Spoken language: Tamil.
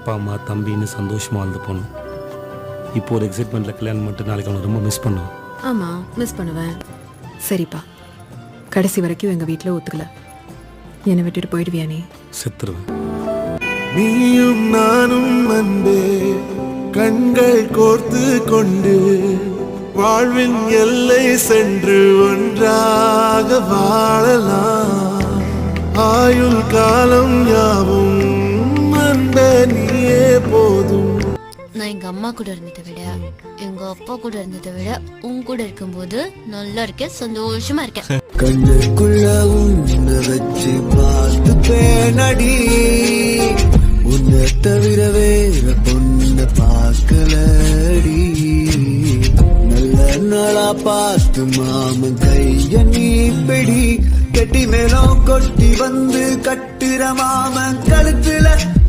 அப்பா அம்மா தம்பின்னு சந்தோஷமா வாழ்ந்து போனோம். இப்போ ஒரு எக்ஸைட்மெண்ட்டில் கல்யாணம் பண்ணிட்டு நாளைக்கு அவனை ரொம்ப மிஸ் பண்ணுவேன் ஆமா மிஸ் பண்ணுவேன். சரிப்பா. கடைசி வரைக்கும் எங்க வீட்ல ஒத்துக்கல. என்னை விட்டுட்டு போயிடுவியா நீ? செத்துருவேன். நீயும் நானும் அன்பே கண்கள் கோர்த்து கொண்டு வாழ்வின் எல்லை சென்று ஒன்றாக வாழலாம். ஆயுள் காலம் யாவும் நான் எங்க அம்மா கூட இருந்ததை விட எங்க அப்பா கூட இருந்ததை விட உன் கூட இருக்கும்போது நல்லா இருக்கேன் சந்தோஷமா இருக்கேன். கண்ணுக்குள்ள உன்னை வச்சு பார்த்து பேனடி உன்னை தவிர வேற பொண்ண பார்க்கலடி. நல்ல நாளா பார்த்து மாமன் கைய நீ பிடி கெட்டி மேலும் கொட்டி வந்து கட்டுற மாமன் கழுத்துல தாலி